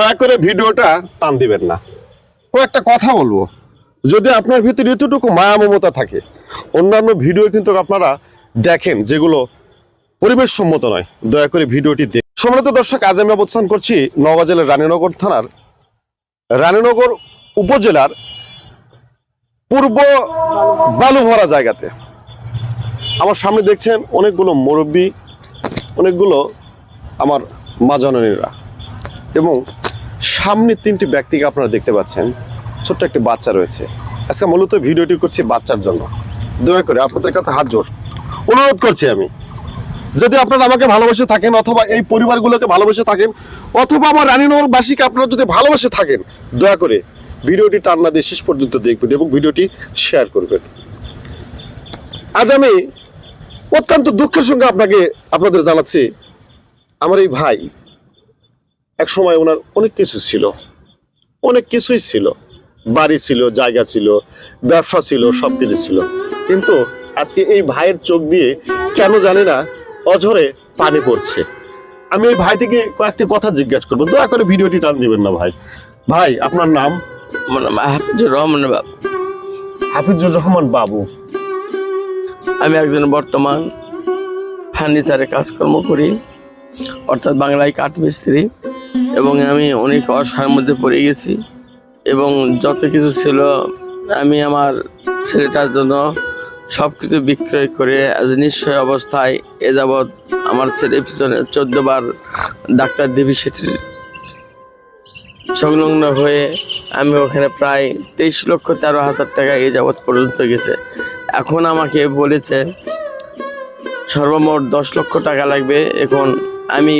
দয়া করে ভিডিওটা টান দিবেন না। কয়েকটা কথা বলব। যদি আপনার ভিতরে এতটুকু মায়া মমতা থাকে, অন্যান্য ভিডিও কিন্তু আপনারা দেখেন যেগুলো পরিবেশ সম্মত নয়। দয়া করে ভিডিওটি দেখ সম্মানিত দর্শক, আজ আমি অবস্থান করছি নওগাঁ জেলার রানীনগর থানার রানীনগর উপজেলার পূর্ব বালুভরা জায়গাতে। আমার সামনে দেখছেন অনেকগুলো মুরব্বী, অনেকগুলো আমার মা জননীরা এবং সামনে তিনটি ব্যক্তিকে আপনারা দেখতে পাচ্ছেন। ছোট্ট একটি বাচ্চা রয়েছে। আজকে মূলত ভিডিওটি করছি বাচ্চার জন্য। দয়া করে আপনাদের কাছে হাত জোর অনুরোধ করছি আমি, যদি আপনারা আমাকে ভালোবেসে থাকেন অথবা এই পরিবারগুলোকে ভালোবেসে থাকেন, অথবা আমার রানীনগরবাসীকে আপনারা যদি ভালোবেসে থাকেন, দয়া করে ভিডিওটি টান্না দিয়ে শেষ পর্যন্ত দেখবেন এবং ভিডিওটি শেয়ার করবেন। আজ আমি অত্যন্ত দুঃখের সঙ্গে আপনাকে, আপনাদের জানাচ্ছি, আমার এই ভাই এক সময় ওনার অনেক কিছু ছিল। অনেক কিছুই ছিল। বাড়ি ছিল জায়গা ছিল ব্যবসা ছিল সব কিছু ছিল। কিন্তু আজকে এই ভাইয়ের চোখ দিয়ে কেন জানি না অঝরে পানি পড়ছে। আমি এই ভাইটিকে কয়েকটি কথা জিজ্ঞাসা করব। দয়া করে ভিডিওটি টান দিবেন না ভাই। ভাই আপনার নাম? আমার নাম হাফিজুর রহমান বাবু। হাফিজুর রহমান বাবু। আমি একজন বর্তমান ফার্নিচারে কাজকর্ম করি অর্থাৎ বাংলায় কাঠমিস্ত্রি। এবং আমি অনেক অসহায়ের মধ্যে পড়ে গেছি। এবং যত কিছু ছিল, আমি আমার ছেলেটার জন্য সব কিছু বিক্রয় করে নিশ্চয় অবস্থায় এ যাবৎ আমার ছেলে পিছনে চোদ্দ বার ডাক্তার দেবী সেটির সংলগ্ন হয়ে আমি ওখানে প্রায় তেইশ লক্ষ তেরো হাজার টাকা এ যাবৎ পর্যন্ত গেছে। এখন আমাকে বলেছে, সর্বমোট দশ লক্ষ টাকা লাগবে। এখন আমি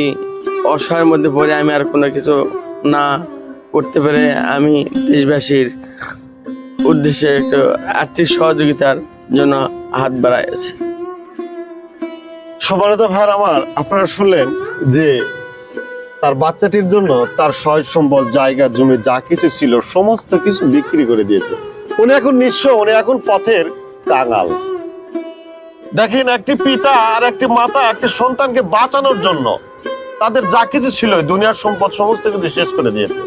অসহায়ের মধ্যে পড়ে আমি আর কোনো কিছু না করতে পেরে আমি দেশবাসীর উদ্দেশ্যে একটু আর্থিক সহযোগিতার জন্য হাত বাড়াইছি সমানত ভাইয়ার আমার, আপনারা শুনলেন যে তার বাচ্চাটির জন্য তার সহজ সম্বল, জায়গা, জমি, যা কিছু ছিল, সমস্ত কিছু বিক্রি করে দিয়েছে। উনি এখন নিঃস্ব, উনি এখন পথের কাঙাল দেখেন একটি পিতা আর একটি মাতা, একটি সন্তানকে বাঁচানোর জন্য তাদের যা কিছু ছিল দুনিয়ার সম্পদ সমস্ত কিছু শেষ করে দিয়েছে।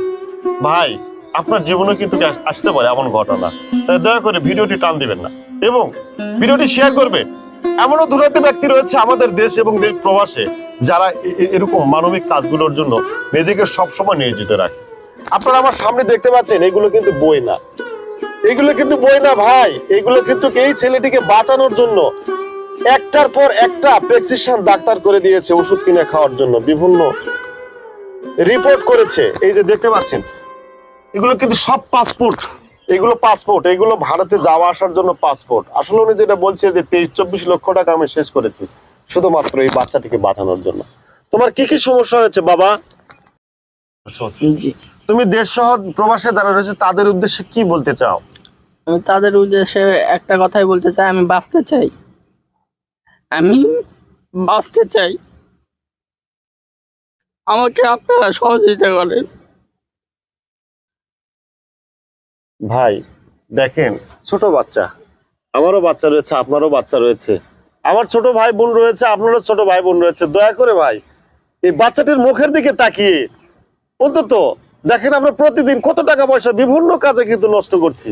ভাই, আপনার জীবনে কিন্তু আসতে পারে এমন ঘটনা। তাই দয়া করে ভিডিওটি টান দিবেন না। এবং ভিডিওটি শেয়ার করবে। এমনও দুরাটি ব্যক্তি রয়েছে আমাদের দেশ এবং দেশ প্রবাসে যারা এরকম মানবিক কাজগুলোর জন্য নিজেকে সবসময় নিয়োজিত রাখে। আপনারা আমার সামনে দেখতে পাচ্ছেন, এগুলো কিন্তু বই না। এগুলো কিন্তু বই না ভাই। এগুলো কিন্তু এই ছেলেটিকে বাঁচানোর জন্য একটার পর একটা প্রেসক্রিপশন ডাক্তার করে দিয়েছে ওষুধ কিনে খাওয়ার জন্য। বিভিন্ন রিপোর্ট করেছে। এই যে দেখতে পাচ্ছেন এগুলো কিন্তু সব পাসপোর্ট এগুলো পাসপোর্ট এগুলো ভারতে যাওয়া আসার জন্য পাসপোর্ট আসলে উনি যেটা বলছে যে তেইশ চব্বিশ লক্ষ টাকা আমি শেষ করেছি শুধুমাত্র এই বাচ্চাটিকে বাঁচানোর জন্য। তোমার কি কি সমস্যা হয়েছে বাবা? তুমি দেশ সহ প্রবাসে যারা রয়েছে তাদের উদ্দেশ্যে কি বলতে চাও? আমি তাদের উদ্দেশ্যে একটা কথাই বলতে চাই আমি বাঁচতে চাই। আমি বাঁচতে চাই। আমাকে আপনারা সহযোগিতা করেন। ভাই, দেখেন, ছোট বাচ্চা। আমারও বাচ্চা রয়েছে, আপনারও বাচ্চা রয়েছে। আমার ছোট ভাই বোন রয়েছে, আপনারও ছোট ভাই বোন রয়েছে। দয়া করে ভাই, এই বাচ্চাটির মুখের দিকে তাকিয়ে। অন্তত, দেখেন আমরা প্রতিদিন কত টাকা পয়সা বিভিন্ন কাজে কিন্তু নষ্ট করছি।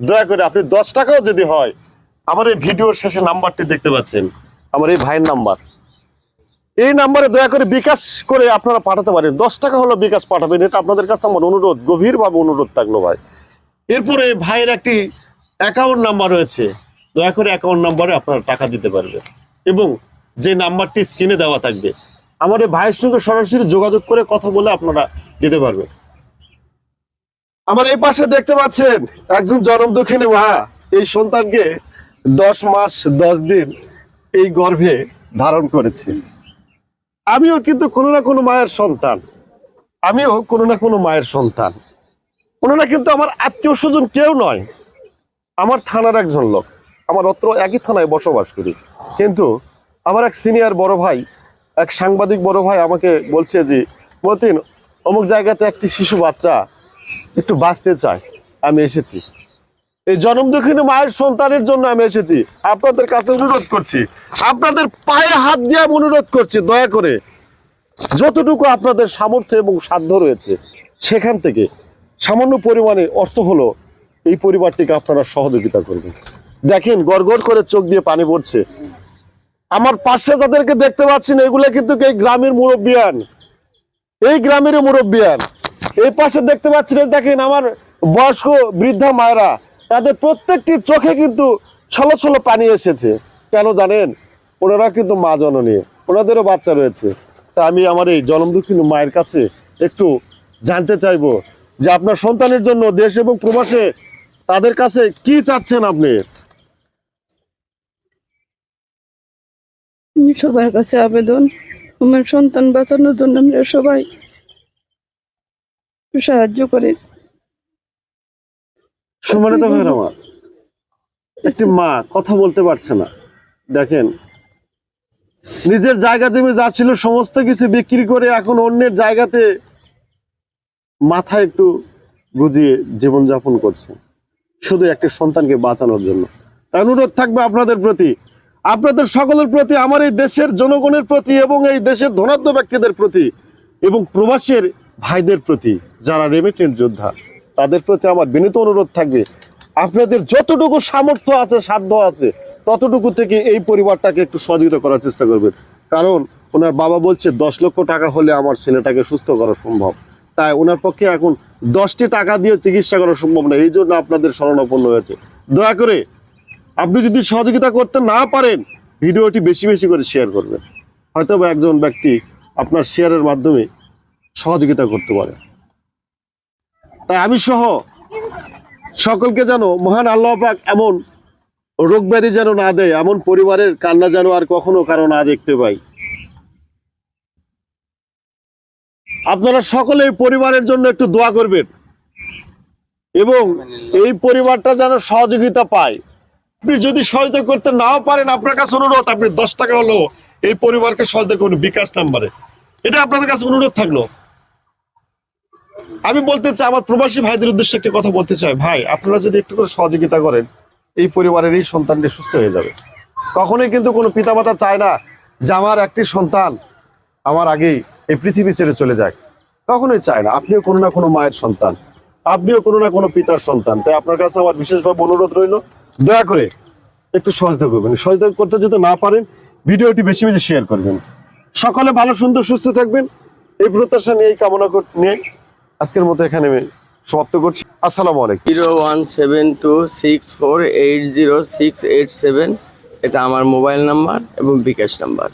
দয়া করে, আপনি দশ টাকাও যদি হয়, আমার এই ভিডিওর শেষে নাম্বারটি দেখতে পাচ্ছেন। আমার এই ভাইয়ের নাম্বার। এই নাম্বারে দয়া করে বিকাশ করে আপনারা পাঠাতে পারেন। দশ টাকা হলো বিকাশ পাঠাবেন। এটা আপনাদের কাছে আমার অনুরোধ, গভীরভাবে অনুরোধ থাকল ভাই। এরপরে ভাইয়ের একটি অ্যাকাউন্ট নাম্বার রয়েছে। দয়া করে অ্যাকাউন্ট নাম্বারে আপনারা টাকা দিতে পারবেন। এবং যে নাম্বারটি স্ক্রিনে দেওয়া থাকবে, আমার এই ভাইয়ের সঙ্গে সরাসরি যোগাযোগ করে কথা বলে আপনারা দিতে পারবেন। আমার এই পাশে দেখতে পাচ্ছেন একজন জনম দক্ষিণী মা। এই সন্তানকে দশ মাস, দশ দিন এই গর্ভে ধারণ করেছে। আমিও কিন্তু কোনো না কোনো মায়ের সন্তান। আমিও কোনো না কোনো মায়ের সন্তান। ওনারা কিন্তু আমার আত্মীয় স্বজন কেউ নয়। আমার থানার একজন লোক। আমার অত্র একই থানায় বসবাস করি। কিন্তু আমার এক সিনিয়র বড় ভাই, এক সাংবাদিক বড় ভাই আমাকে বলছে যে, মতিন, অমুক জায়গাতে একটি শিশু বাচ্চা একটু বাঁচতে চায়। আমি এসেছি। এই জন্ম দক্ষিণে মায়ের সন্তানের জন্য আমি এসেছি। আপনাদের কাছে অনুরোধ করছি। আপনাদের পায়ে হাত দিয়ে আমি অনুরোধ করছি, দয়া করে। যতটুকু আপনাদের সামর্থ্য এবং সাধ্য রয়েছে, সেখান থেকে সামান্য পরিমাণে অর্থ হলো এই পরিবারটিকে আপনারা সহযোগিতা করবেন। দেখেন, গড়গড় করে চোখ দিয়ে পানি পড়ছে। আমার পাশে যাদেরকে দেখতে পাচ্ছেন, এগুলো কিন্তু এই গ্রামের মুরব্বিয়ান। এই গ্রামের মুরব্বিয়ান। এই পাশে দেখতে পাচ্ছেন দেখেন আমার বয়স্ক বৃদ্ধা মায়েরা। তাদের প্রত্যেকটির চোখে কিন্তু ছলো ছলো পানি এসেছে। কেন জানেন? ওনারা কিন্তু মা জননী, ওনাদেরও বাচ্চা রয়েছে। তা আমি আমার এই জনম দুঃখিনী মায়ের কাছে একটু জানতে চাইব যে আপনার সন্তানের জন্য দেশ এবং প্রবাসে তাদের কাছে কি চাচ্ছেন আপনি? সবার কাছে আবেদন, আমার সন্তান বাঁচানোর জন্য আমরা সবাই সাহায্য করে সম্মানিত ভাইয়ের আমার একটি মা কথা বলতে পারছে না। দেখেন নিজের জায়গা জমি যা ছিল সমস্ত কিছু বিক্রি করে এখন অন্যের জায়গাতে মাথা একটু গুজিয়ে জীবনযাপন করছে। শুধু একটি সন্তানকে বাঁচানোর জন্য। অনুরোধ থাকবে আপনাদের প্রতি। আপনাদের সকলের প্রতি আমার এই দেশের জনগণের প্রতি এবং এই দেশের ধনাঢ্য ব্যক্তিদের প্রতি এবং প্রবাসের ভাইদের প্রতি যারা রেমিটেন্ট যোদ্ধা। তাদের প্রতি আমার বিনীত অনুরোধ থাকবে। আপনাদের যতটুকু সামর্থ্য আছে, সাধ্য আছে, ততটুকু থেকে এই পরিবারটাকে একটু সহযোগিতা করার চেষ্টা করবেন। কারণ ওনার বাবা বলছে, দশ লক্ষ টাকা হলে আমার ছেলেটাকে সুস্থ করা সম্ভব। তাই ওনার পক্ষে এখন দশটি টাকা দিয়ে চিকিৎসা করা সম্ভব না, এই জন্য আপনাদের শরণাপন্ন হয়েছে। দয়া করে আপনি যদি সহযোগিতা করতে না পারেন, ভিডিওটি বেশি বেশি করে শেয়ার করবেন। হয়তো একজন ব্যক্তি আপনার শেয়ারের মাধ্যমে সহযোগিতা করতে পারে। তাই আমি সহ সকলকে যেন মহান আল্লাহ পাক এমন রোগ ব্যাধি যেন না দেয়, এমন পরিবারের কান্না যেন আর কখনো কারও না দেখতে পাই। আপনারা সকলে পরিবারের জন্য একটু দোয়া করবেন এবং এই পরিবারটা যেন সহযোগিতা পায়। আপনি যদি সহযোগিতা করতে নাও পারেন, আপনার কাছে অনুরোধ, আপনি দশ টাকা হলো এই পরিবারকে সহযোগিতা করুন বিকাশ নাম্বারে। এটা আপনাদের কাছে অনুরোধ থাকল। আমি বলতে চাই, আমার প্রবাসী ভাইদের উদ্দেশ্যে একটা কথা বলতে চাই। ভাই, আপনারা যদি একটু করে সহযোগিতা করেন, এই পরিবারের এই সন্তানটি সুস্থ হয়ে যাবে। কখনোই কিন্তু কোনো পিতামাতা চায় না যে আমার একটি সন্তান আমার আগেই এই পৃথিবী ছেড়ে চলে যায়। কখনোই চায় না। আপনিও কোনো না কোনো মায়ের সন্তান। আপনিও কোনো না কোনো পিতার সন্তান। তাই আপনার কাছে আমার বিশেষভাবে অনুরোধ রইল, দয়া করে একটু সহযোগিতা করবেন। সহযোগিতা করতে যদি না পারেন, ভিডিওটি বেশি বেশি শেয়ার করবেন। সকলে ভালো, সুন্দর, সুস্থ থাকবেন। এই প্রত্যাশা নিয়ে, এই কামনা নিয়ে আজকের মতো এখানে সমাপ্ত করছি। আসসালামু আলাইকুম। Zero one seven two six four eight zero six eight seven. এটা আমার মোবাইল নাম্বার এবং বিকাশ নাম্বার।